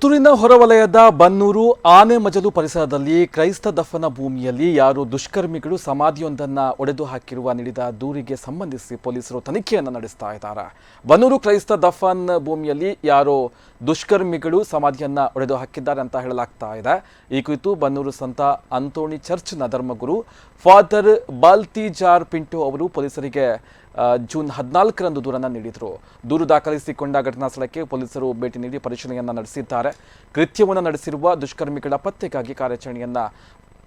ಪುತ್ತೂರಿನ ಹೊರವಲಯದ ಬನ್ನೂರು ಆನೆಮಜಲು ಪರಿಸರದಲ್ಲಿ ಕ್ರೈಸ್ತ ದಫನ ಭೂಮಿಯಲ್ಲಿ ಯಾರು ದುಷ್ಕರ್ಮಿಗಳು ಸಮಾಧಿಯೊಂದನ್ನು ಒಡೆದು ಹಾಕಿರುವ ನೀಡಿದ ದೂರಿಗೆ ಸಂಬಂಧಿಸಿ ಪೊಲೀಸರು ತನಿಖೆಯನ್ನು ನಡೆಸ್ತಾ ಇದ್ದಾರೆ. ಬನ್ನೂರು ಕ್ರೈಸ್ತ ದಫನ್ ಭೂಮಿಯಲ್ಲಿ ಯಾರೋ ದುಷ್ಕರ್ಮಿಗಳು ಸಮಾಧಿಯನ್ನು ಒಡೆದು ಹಾಕಿದ್ದಾರೆ ಅಂತ ಹೇಳಲಾಗ್ತಾ ಇದೆ. ಈ ಕುರಿತು ಬನ್ನೂರು ಸಂತ ಅಂತೋಣಿ ಚರ್ಚ್ನ ಧರ್ಮಗುರು ಫಾದರ್ ಬಾಲ್ತಿಜಾರ್ ಪಿಂಟೋ ಅವರು ಪೊಲೀಸರಿಗೆ ಜೂನ್ ಹದಿನಾಲ್ಕರಂದು ದೂರನ್ನು ನೀಡಿದರು. ದೂರು ದಾಖಲಿಸಿಕೊಂಡ ಘಟನಾ ಸ್ಥಳಕ್ಕೆ ಪೊಲೀಸರು ಭೇಟಿ ನೀಡಿ ಪರಿಶೀಲನೆಯನ್ನು ನಡೆಸಿದ್ದಾರೆ. ಕೃತ್ಯವನ್ನು ನಡೆಸಿರುವ ದುಷ್ಕರ್ಮಿಗಳ ಪತ್ತೆಗಾಗಿ ಕಾರ್ಯಾಚರಣೆಯನ್ನು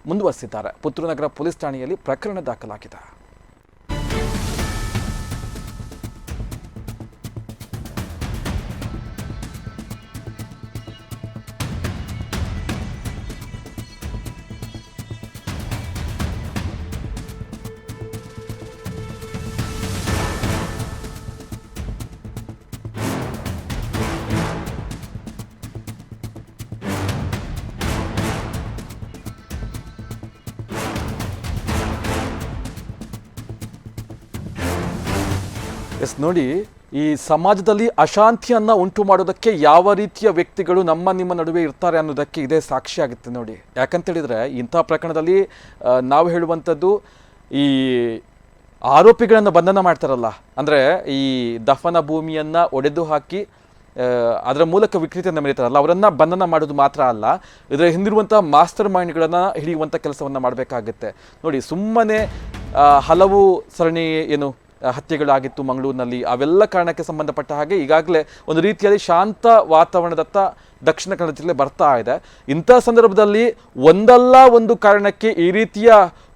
ಮುಂದುವರೆಸಿದ್ದಾರೆ. ಪುತ್ತೂರು ನಗರ ಪೊಲೀಸ್ ಠಾಣೆಯಲ್ಲಿ ಪ್ರಕರಣ ದಾಖಲಾಗಿದೆ. ಎಸ್, ನೋಡಿ, ಈ ಸಮಾಜದಲ್ಲಿ ಅಶಾಂತಿಯನ್ನು ಉಂಟು ಮಾಡೋದಕ್ಕೆ ಯಾವ ರೀತಿಯ ವ್ಯಕ್ತಿಗಳು ನಮ್ಮ ನಿಮ್ಮ ನಡುವೆ ಇರ್ತಾರೆ ಅನ್ನೋದಕ್ಕೆ ಇದೇ ಸಾಕ್ಷಿ ಆಗುತ್ತೆ ನೋಡಿ. ಯಾಕಂತ ಹೇಳಿದ್ರೆ ಇಂಥ ಪ್ರಕರಣದಲ್ಲಿ ನಾವು ಹೇಳುವಂಥದ್ದು ಈ ಆರೋಪಿಗಳನ್ನು ಬಂಧನ ಮಾಡ್ತಾರಲ್ಲ, ಅಂದರೆ ಈ ದಫನ ಭೂಮಿಯನ್ನ ಒಡೆದು ಹಾಕಿ ಅದರ ಮೂಲಕ ವಿಕೃತಿಯನ್ನು ಮೆರೀತಾರಲ್ಲ, ಅವರನ್ನು ಬಂಧನ ಮಾಡೋದು ಮಾತ್ರ ಅಲ್ಲ, ಇದರ ಹಿಂದಿರುವಂಥ ಮಾಸ್ಟರ್ ಮೈಂಡ್ಗಳನ್ನು ಹಿಡಿಯುವಂಥ ಕೆಲಸವನ್ನು ಮಾಡಬೇಕಾಗುತ್ತೆ. ನೋಡಿ, ಸುಮ್ಮನೆ ಹಲವು ಸರಣಿ ಏನು ಹತ್ಯೆಗಳಾಗಿತ್ತು ಮಂಗಳೂರಿನಲ್ಲಿ. ಅವೆಲ್ಲ ಕಾರಣಕ್ಕೆ ಸಂಬಂಧಪಟ್ಟ ಹಾಗೆ ಈಗಾಗಲೇ ಒಂದು ರೀತಿಯಲ್ಲಿ ಶಾಂತ ವಾತಾವರಣದತ್ತ ದಕ್ಷಿಣ ಕನ್ನಡ ಜಿಲ್ಲೆ ಬರ್ತಾ ಇದೆ. ಇಂಥ ಸಂದರ್ಭದಲ್ಲಿ ಒಂದಲ್ಲ ಒಂದು ಕಾರಣಕ್ಕೆ ಈ ರೀತಿಯ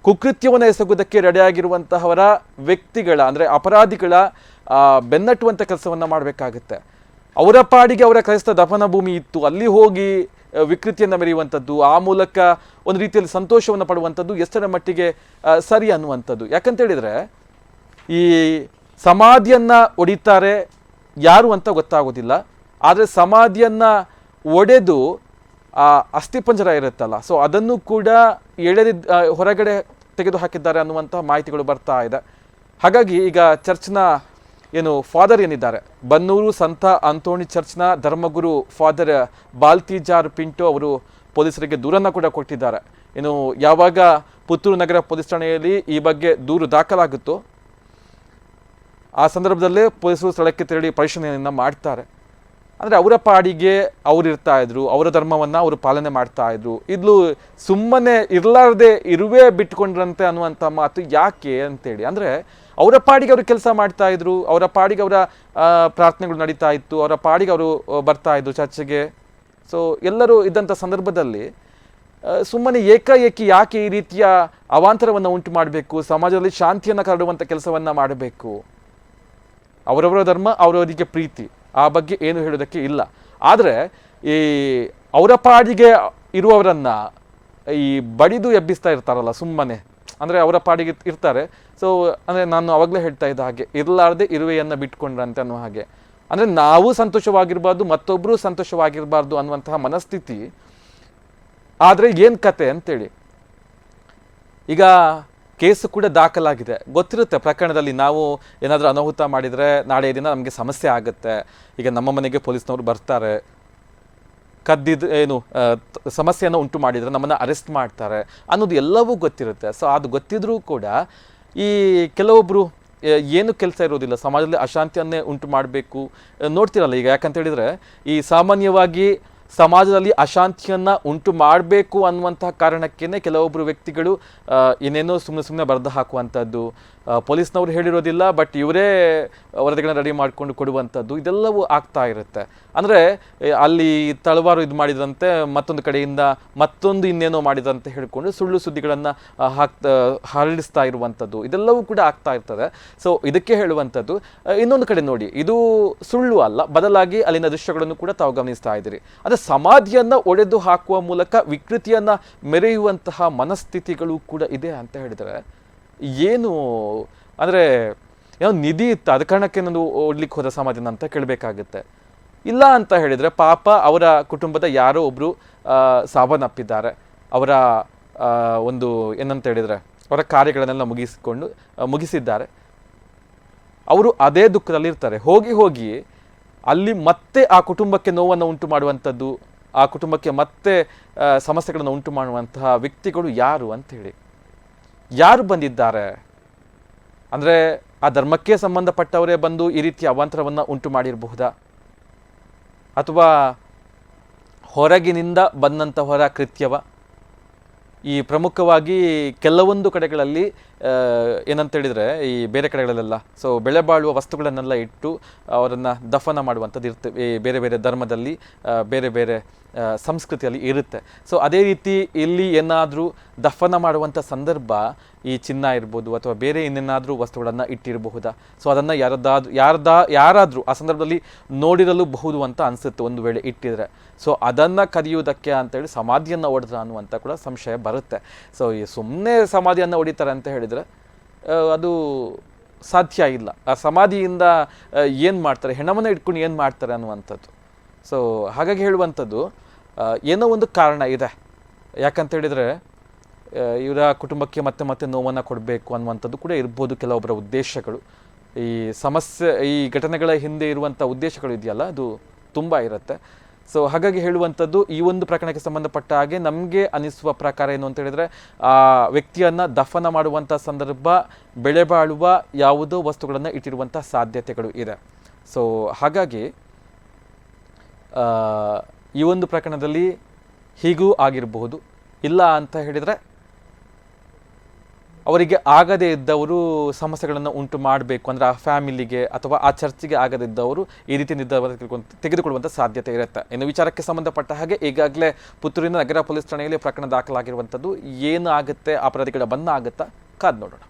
ಕುಕೃತ್ಯವನ್ನು ಎಸಗುವುದಕ್ಕೆ ರೆಡಿಯಾಗಿರುವಂತಹವರ ವ್ಯಕ್ತಿಗಳ, ಅಂದರೆ ಅಪರಾಧಿಗಳ ಬೆನ್ನಟ್ಟುವಂಥ ಕೆಲಸವನ್ನು ಮಾಡಬೇಕಾಗುತ್ತೆ. ಅವರ ಪಾಡಿಗೆ ಅವರ ಕ್ರೈಸ್ತ ದಫನ ಭೂಮಿ ಇತ್ತು. ಅಲ್ಲಿ ಹೋಗಿ ವಿಕೃತಿಯನ್ನು ಮೆರೆಯುವಂಥದ್ದು ಆ ಮೂಲಕ ಒಂದು ರೀತಿಯಲ್ಲಿ ಸಂತೋಷವನ್ನು ಪಡುವಂಥದ್ದು ಎಷ್ಟರ ಮಟ್ಟಿಗೆ ಸರಿ ಅನ್ನುವಂಥದ್ದು ಯಾಕಂತ ಹೇಳಿದ್ರೆ ಈ ಸಮಾಧಿಯನ್ನ ಒಡಿತಾರೆ ಯಾರು ಅಂತ ಗೊತ್ತಾಗೋದಿಲ್ಲ, ಆದರೆ ಸಮಾಧಿಯನ್ನ ಒಡೆದು ಆ ಅಸ್ಥಿಪಂಜರ ಇರುತ್ತಲ್ಲ, ಸೊ ಅದನ್ನು ಕೂಡ ಎಳೆದಿದ್ದ ಹೊರಗಡೆ ತೆಗೆದು ಹಾಕಿದ್ದಾರೆ ಅನ್ನುವಂಥ ಮಾಹಿತಿಗಳು ಬರ್ತಾ ಇದೆ. ಹಾಗಾಗಿ ಈಗ ಚರ್ಚ್ನ ಏನು ಫಾದರ್ ಏನಿದ್ದಾರೆ? ಬನ್ನೂರು ಸಂತ ಅಂತೋಣಿ ಚರ್ಚ್ನ ಧರ್ಮಗುರು ಫಾದರ್ ಬಾಲ್ತಿಜಾರ್ ಪಿಂಟೋ ಅವರು ಪೊಲೀಸರಿಗೆ ದೂರನ್ನು ಕೂಡ ಕೊಟ್ಟಿದ್ದಾರೆ. ಏನು ಯಾವಾಗ ಪುತ್ತೂರು ನಗರ ಪೊಲೀಸ್ ಠಾಣೆಯಲ್ಲಿ ಈ ಬಗ್ಗೆ ದೂರು ದಾಖಲಾಗುತ್ತೋ ಆ ಸಂದರ್ಭದಲ್ಲೇ ಪೊಲೀಸರು ಸ್ಥಳಕ್ಕೆ ತೆರಳಿ ಪರಿಶೀಲನೆಯನ್ನು ಮಾಡ್ತಾರೆ. ಅಂದರೆ ಅವರ ಪಾಡಿಗೆ ಅವರು ಇರ್ತಾ ಇದ್ರು, ಅವರ ಧರ್ಮವನ್ನು ಅವರು ಪಾಲನೆ ಮಾಡ್ತಾ ಇದ್ರು. ಇದು ಸುಮ್ಮನೆ ಇರಲಾರ್ದೆ ಇರುವೆ ಬಿಟ್ಕೊಂಡ್ರಂತೆ ಅನ್ನುವಂಥ ಮಾತು ಯಾಕೆ ಅಂತೇಳಿ. ಅಂದರೆ ಅವರ ಪಾಡಿಗೆ ಅವರು ಕೆಲಸ ಮಾಡ್ತಾ ಇದ್ರು, ಅವರ ಪಾಡಿಗೆ ಅವರ ಪ್ರಾರ್ಥನೆಗಳು ನಡೀತಾ ಇತ್ತು, ಅವರ ಪಾಡಿಗೆ ಅವರು ಬರ್ತಾ ಇದ್ರು ಚರ್ಚೆಗೆ. ಸೊ ಎಲ್ಲರೂ ಇದ್ದಂಥ ಸಂದರ್ಭದಲ್ಲಿ ಸುಮ್ಮನೆ ಏಕಾಏಕಿ ಯಾಕೆ ಈ ರೀತಿಯ ಅವಾಂತರವನ್ನು ಉಂಟು ಮಾಡಬೇಕು, ಸಮಾಜದಲ್ಲಿ ಶಾಂತಿಯನ್ನು ಕರಡುವಂಥ ಕೆಲಸವನ್ನು ಮಾಡಬೇಕು? ಅವರವರ ಧರ್ಮ, ಅವರವರಿಗೆ ಪ್ರೀತಿ. ಆ ಬಗ್ಗೆ ಏನು ಹೇಳೋದಕ್ಕೆ ಇಲ್ಲ. ಆದರೆ ಈ ಅವರ ಪಾಡಿಗೆ ಇರುವವರನ್ನ ಈ ಬಡಿದು ಎಬ್ಬಿಸ್ತಾ ಇರ್ತಾರಲ್ಲ ಸುಮ್ಮನೆ. ಅಂದರೆ ಅವರ ಪಾಡಿಗೆ ಇರ್ತಾರೆ. ಸೊ ಅಂದರೆ ನಾನು ಅವಾಗಲೇ ಹೇಳ್ತಾ ಇದ್ದ ಹಾಗೆ, ಇರಲಾರ್ದೆ ಇರುವೆಯನ್ನು ಬಿಟ್ಕೊಂಡ್ರಂತೆ ಅನ್ನೋ ಹಾಗೆ. ಅಂದರೆ ನಾವು ಸಂತೋಷವಾಗಿರಬಾರ್ದು ಮತ್ತೊಬ್ಬರು ಸಂತೋಷವಾಗಿರಬಾರ್ದು ಅನ್ನುವಂತಹ ಮನಸ್ಥಿತಿ. ಆದರೆ ಏನು ಕತೆ ಅಂತೇಳಿ. ಈಗ ಕೇಸು ಕೂಡ ದಾಖಲಾಗಿದೆ. ಗೊತ್ತಿರುತ್ತೆ, ಪ್ರಕರಣದಲ್ಲಿ ನಾವು ಏನಾದರೂ ಅನಾಹುತ ಮಾಡಿದರೆ ನಾಳೆ ದಿನ ನಮಗೆ ಸಮಸ್ಯೆ ಆಗುತ್ತೆ. ಈಗ ನಮ್ಮ ಮನೆಗೆ ಪೊಲೀಸ್ನವರು ಬರ್ತಾರೆ. ಕದ್ದಿದ್ದು ಏನು ಸಮಸ್ಯೆಯನ್ನು ಉಂಟು ಮಾಡಿದರೆ ನಮ್ಮನ್ನು ಅರೆಸ್ಟ್ ಮಾಡ್ತಾರೆ ಅನ್ನೋದು ಎಲ್ಲವೂ ಗೊತ್ತಿರುತ್ತೆ. ಸೊ ಅದು ಗೊತ್ತಿದ್ರೂ ಕೂಡ ಈ ಕೆಲವೊಬ್ಬರು ಏನು ಕೆಲಸ ಇರೋದಿಲ್ಲ. ಸಮಾಜದಲ್ಲಿ ಅಶಾಂತಿಯನ್ನೇ ಉಂಟು ಮಾಡಬೇಕು. ನೋಡ್ತಿರಲ್ಲ ಈಗ ಯಾಕಂತ ಹೇಳಿದರೆ ಈ ಸಾಮಾನ್ಯವಾಗಿ ಸಮಾಜದಲ್ಲಿ ಅಶಾಂತಿಯನ್ನು ಉಂಟು ಮಾಡಬೇಕು ಅನ್ನುವಂತಹ ಕಾರಣಕ್ಕೇನೆ ಕೆಲವೊಬ್ಬರು ವ್ಯಕ್ತಿಗಳು ಏನೇನೋ ಸುಮ್ಮನೆ ಸುಮ್ಮನೆ ಬರೆದು ಹಾಕುವಂಥದ್ದು. ಪೊಲೀಸ್ನವ್ರು ಹೇಳಿರೋದಿಲ್ಲ ಬಟ್ ಇವರೇ ವರದಿಗಳನ್ನ ರೆಡಿ ಮಾಡಿಕೊಂಡು ಕೊಡುವಂಥದ್ದು ಇದೆಲ್ಲವೂ ಆಗ್ತಾ ಇರುತ್ತೆ. ಅಂದರೆ ಅಲ್ಲಿ ತಳವಾರು ಇದು ಮಾಡಿದಂತೆ ಮತ್ತೊಂದು ಕಡೆಯಿಂದ ಮತ್ತೊಂದು ಇನ್ನೇನೋ ಮಾಡಿದಂತೆ ಹೇಳಿಕೊಂಡು ಸುಳ್ಳು ಸುದ್ದಿಗಳನ್ನು ಹಾಕ್ತಾ ಹರಡಿಸ್ತಾ ಇರುವಂಥದ್ದು ಇದೆಲ್ಲವೂ ಕೂಡ ಆಗ್ತಾ ಇರ್ತದೆ. ಸೊ ಇದಕ್ಕೆ ಹೇಳುವಂಥದ್ದು ಇನ್ನೊಂದು ಕಡೆ ನೋಡಿ, ಇದು ಸುಳ್ಳು ಅಲ್ಲ, ಬದಲಾಗಿ ಅಲ್ಲಿನ ದೃಶ್ಯಗಳನ್ನು ಕೂಡ ತಾವು ಗಮನಿಸ್ತಾ ಇದ್ದೀರಿ. ಅಂದರೆ ಸಮಾಧಿಯನ್ನು ಒಡೆದು ಹಾಕುವ ಮೂಲಕ ವಿಕೃತಿಯನ್ನು ಮೆರೆಯುವಂತಹ ಮನಸ್ಥಿತಿಗಳು ಕೂಡ ಇದೆ ಅಂತ ಹೇಳಿದರೆ ಏನು? ಅಂದರೆ, ಏನೋ ನಿಧಿ ಇತ್ತು, ಅದ ಕಾರಣಕ್ಕೆ ನಾನು ಓಡ್ಲಿಕ್ಕೆ ಹೋದ ಸಮಾಧಿನ ಅಂತ ಕೇಳಬೇಕಾಗುತ್ತೆ. ಇಲ್ಲ ಅಂತ ಹೇಳಿದರೆ ಪಾಪ ಅವರ ಕುಟುಂಬದ ಯಾರೋ ಒಬ್ಬರು ಸಾವನ್ನಪ್ಪಿದ್ದಾರೆ. ಅವರ ಒಂದು ಏನಂತ ಹೇಳಿದರೆ, ಅವರ ಕಾರ್ಯಗಳನ್ನೆಲ್ಲ ಮುಗಿಸಿಕೊಂಡು ಮುಗಿಸಿದ್ದಾರೆ. ಅವರು ಅದೇ ದುಃಖದಲ್ಲಿ ಇರ್ತಾರೆ. ಹೋಗಿ ಹೋಗಿ ಅಲ್ಲಿ ಮತ್ತೆ ಆ ಕುಟುಂಬಕ್ಕೆ ನೋವನ್ನು ಉಂಟು ಮಾಡುವಂಥದ್ದು, ಆ ಕುಟುಂಬಕ್ಕೆ ಮತ್ತೆ ಸಮಸ್ಯೆಗಳನ್ನು ಉಂಟು ಮಾಡುವಂತಹ ವ್ಯಕ್ತಿಗಳು ಯಾರು ಅಂತೇಳಿ ಯಾರು ಬಂದಿದ್ದಾರೆ? ಅಂದರೆ ಆ ಧರ್ಮಕ್ಕೆ ಸಂಬಂಧಪಟ್ಟವರೇ ಬಂದು ಈ ರೀತಿಯ ಅವಾಂತರವನ್ನು ಉಂಟು ಮಾಡಿರಬಹುದಾ? ಅಥವಾ ಹೊರಗಿನಿಂದ ಬಂದಂತಹವರ ಕೃತ್ಯವ? ಈ ಪ್ರಮುಖವಾಗಿ ಕೆಲವೊಂದು ಕಡೆಗಳಲ್ಲಿ ಏನಂತ ಹೇಳಿದರೆ ಈ ಬೇರೆ ಕಡೆಗಳಲ್ಲೆಲ್ಲ ಸೊ ಬೆಳೆ ಬಾಳುವ ವಸ್ತುಗಳನ್ನೆಲ್ಲ ಇಟ್ಟು ಅವರನ್ನು ದಫನ ಮಾಡುವಂಥದ್ದು ಇರುತ್ತೆ ಈ ಬೇರೆ ಬೇರೆ ಧರ್ಮದಲ್ಲಿ ಬೇರೆ ಬೇರೆ ಸಂಸ್ಕೃತಿಯಲ್ಲಿ ಇರುತ್ತೆ. ಸೊ ಅದೇ ರೀತಿ ಇಲ್ಲಿ ಏನಾದರೂ ದಫನ ಮಾಡುವಂಥ ಸಂದರ್ಭ ಈ ಚಿನ್ನ ಇರ್ಬೋದು ಅಥವಾ ಬೇರೆ ಇನ್ನೇನಾದರೂ ವಸ್ತುಗಳನ್ನು ಇಟ್ಟಿರಬಹುದಾ? ಸೊ ಅದನ್ನು ಯಾರದ್ದಾದ್ರೂ ಯಾರದ, ಯಾರಾದರೂ ಆ ಸಂದರ್ಭದಲ್ಲಿ ನೋಡಿರಲೂಬಹುದು ಅಂತ ಅನಿಸುತ್ತೆ ಒಂದು ವೇಳೆ ಇಟ್ಟಿದ್ರೆ. ಸೊ ಅದನ್ನು ಕರೆಯುವುದಕ್ಕೆ ಅಂತೇಳಿ ಸಮಾಧಿಯನ್ನು ಹೊಡೆದ್ರ ಅನ್ನುವಂಥ ಕೂಡ ಸಂಶಯ ಬರುತ್ತೆ. ಸೊ ಈ ಸುಮ್ಮನೆ ಸಮಾಧಿಯನ್ನು ಹೊಡಿತಾರೆ ಅಂತ ಹೇಳಿದರೆ ಅದು ಸಾಧ್ಯ ಇಲ್ಲ. ಆ ಸಮಾಧಿಯಿಂದ ಏನು ಮಾಡ್ತಾರೆ ಹೆಣವನ್ನು ಇಟ್ಕೊಂಡು ಏನು ಮಾಡ್ತಾರೆ ಅನ್ನುವಂಥದ್ದು. ಸೊ ಹಾಗಾಗಿ ಹೇಳುವಂಥದ್ದು ಏನೋ ಒಂದು ಕಾರಣ ಇದೆ. ಯಾಕಂತ ಹೇಳಿದರೆ ಇವರ ಕುಟುಂಬಕ್ಕೆ ಮತ್ತೆ ಮತ್ತೆ ನೋವನ್ನು ಕೊಡಬೇಕು ಅನ್ನುವಂಥದ್ದು ಕೂಡ ಇರ್ಬೋದು ಕೆಲವೊಬ್ಬರ ಉದ್ದೇಶಗಳು. ಈ ಸಮಸ್ಯೆ, ಈ ಘಟನೆಗಳ ಹಿಂದೆ ಇರುವಂಥ ಉದ್ದೇಶಗಳು ಇದೆಯಲ್ಲ, ಅದು ತುಂಬ ಇರುತ್ತೆ. ಸೊ ಹಾಗಾಗಿ ಹೇಳುವಂಥದ್ದು ಈ ಒಂದು ಪ್ರಕರಣಕ್ಕೆ ಸಂಬಂಧಪಟ್ಟ ಹಾಗೆ ನಮಗೆ ಅನಿಸುವ ಪ್ರಕಾರ ಏನು ಅಂತ ಹೇಳಿದರೆ, ಆ ವ್ಯಕ್ತಿಯನ್ನು ದಫನ ಮಾಡುವಂಥ ಸಂದರ್ಭ, ಬೆಳೆ ಬಾಳುವ ಯಾವುದೋ ವಸ್ತುಗಳನ್ನು ಇಟ್ಟಿರುವಂಥ ಸಾಧ್ಯತೆಗಳು ಇದೆ. ಸೊ ಹಾಗಾಗಿ ಈ ಒಂದು ಪ್ರಕರಣದಲ್ಲಿ ಹೀಗೂ ಆಗಿರಬಹುದು. ಇಲ್ಲ ಅಂತ ಹೇಳಿದರೆ ಅವರಿಗೆ ಆಗದೇ ಇದ್ದವರು ಸಮಸ್ಯೆಗಳನ್ನು ಉಂಟು ಮಾಡಬೇಕು. ಅಂದರೆ ಆ ಫ್ಯಾಮಿಲಿಗೆ ಅಥವಾ ಆ ಚರ್ಚಿಗೆ ಆಗದೇ ಇದ್ದವರು ಈ ರೀತಿ ನಿರ್ಧಾರ ತೆಗೆದುಕೊಳ್ಳುವಂಥ ಸಾಧ್ಯತೆ ಇರುತ್ತೆ. ಇನ್ನು ವಿಚಾರಕ್ಕೆ ಸಂಬಂಧಪಟ್ಟ ಹಾಗೆ ಈಗಾಗಲೇ ಪುತ್ತೂರಿನ ನಗರ ಪೊಲೀಸ್ ಠಾಣೆಯಲ್ಲಿ ಪ್ರಕರಣ ದಾಖಲಾಗಿರುವಂಥದ್ದು ಏನು ಆಗುತ್ತೆ ಅಪರಾಧಿಗಳ ಬನ್ನ ಆಗುತ್ತಾ ಕಾದು ನೋಡೋಣ.